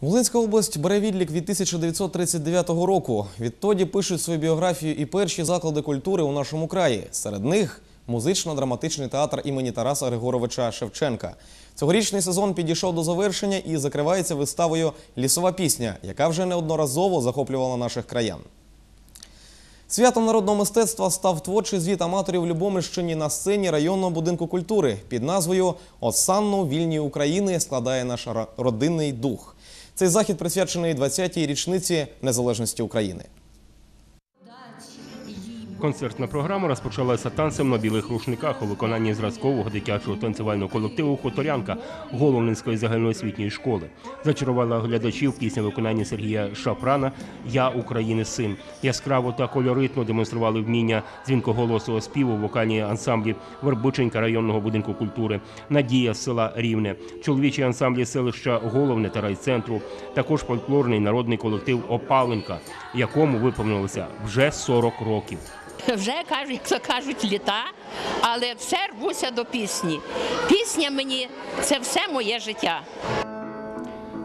Волинська область бере відлік від 1939 року. Відтоді пишуть свою біографію і перші заклади культури у нашому краї. Серед них музично-драматичний театр імені Тараса Григоровича Шевченка. Цьогорічний сезон підійшов до завершення і закривається виставою Лісова пісня, яка вже неодноразово захоплювала наших краян. Святом народного мистецтва став творчий звіт аматорів Любомирщині на сцені районного будинку культури під назвою Осанну вільні України складає наш родинний дух. Цей захід присвячений 20-й річниці незалежності України. Концертна програма розпочалася танцем на білих рушниках у виконанні зразкового дитячого танцювального колективу Хуторянка Головненської загальноосвітньої школи. Зачарувала глядачів пісня виконання Сергія Шапрана Я України син. Яскраво та кольоритно демонстрували вміння дзвінкоголосого співу в ансамблі Вербиченька районного будинку культури, Надія з села Рівне, чоловічі ансамблі селища Головне та райцентру, також фольклорний народний колектив Опаленка, якому виповнилося вже 40 років. Вже кажуть, як кажуть, літа, але все рвуся до пісні. Пісня мені це все моє життя.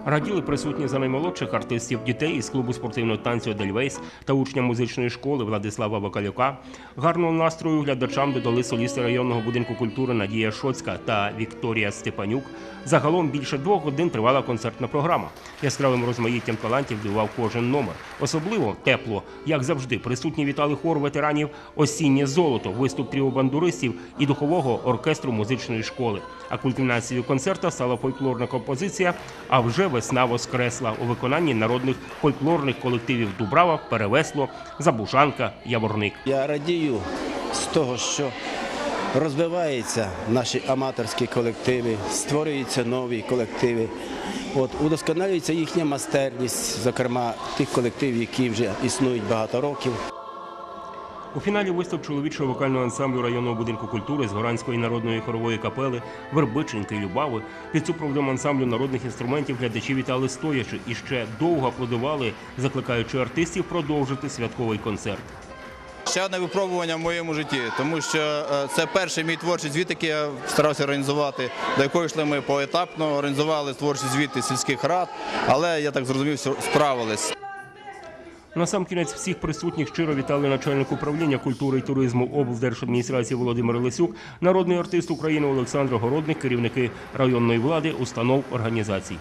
Раділи присутні за наймолодших артистів дітей із клубу спортивного танцю Дельвейс та учня музичної школи Владислава Вакалюка. Гарного настрою глядачам додали солісти районного будинку культури Надія Шоцька та Вікторія Степанюк. Загалом більше двох годин тривала концертна програма. Яскравим розмаїттям талантів дивував кожен номер. Особливо тепло, як завжди, присутні вітали хор ветеранів Осіннє золото, виступ тріо бандуристів і духового оркестру музичної школи. А культмінацією концерта стала фольклорна композиція. А вже весна воскресла у виконанні народних фольклорних колективів Дубрава, Перевесло, Забушанка, Яворник. Я радію з того, що розвиваються наші аматорські колективи, створюються нові колективи. От, удосконалюється їхня майстерність, зокрема тих колективів, які вже існують багато років. У фіналі виступ чоловічого вокального ансамблю районного будинку культури з Горанської народної хорової капели Вербиченки Любави під супроводом ансамблю народних інструментів глядачі вітали стоячи і ще довго аплодували, закликаючи артистів продовжити святковий концерт. Ще одне випробування в моєму житті, тому що е, це перший мій творчий звіт, який я старався організувати, до якого йшли ми поетапно, організували творчі звіти сільських рад, але я так зрозумів, справились. Насамкінець всіх присутніх щиро вітали начальник управління культури і туризму облдержадміністрації Володимир Лисюк, народний артист України Олександр Городник, керівники районної влади, установ організацій.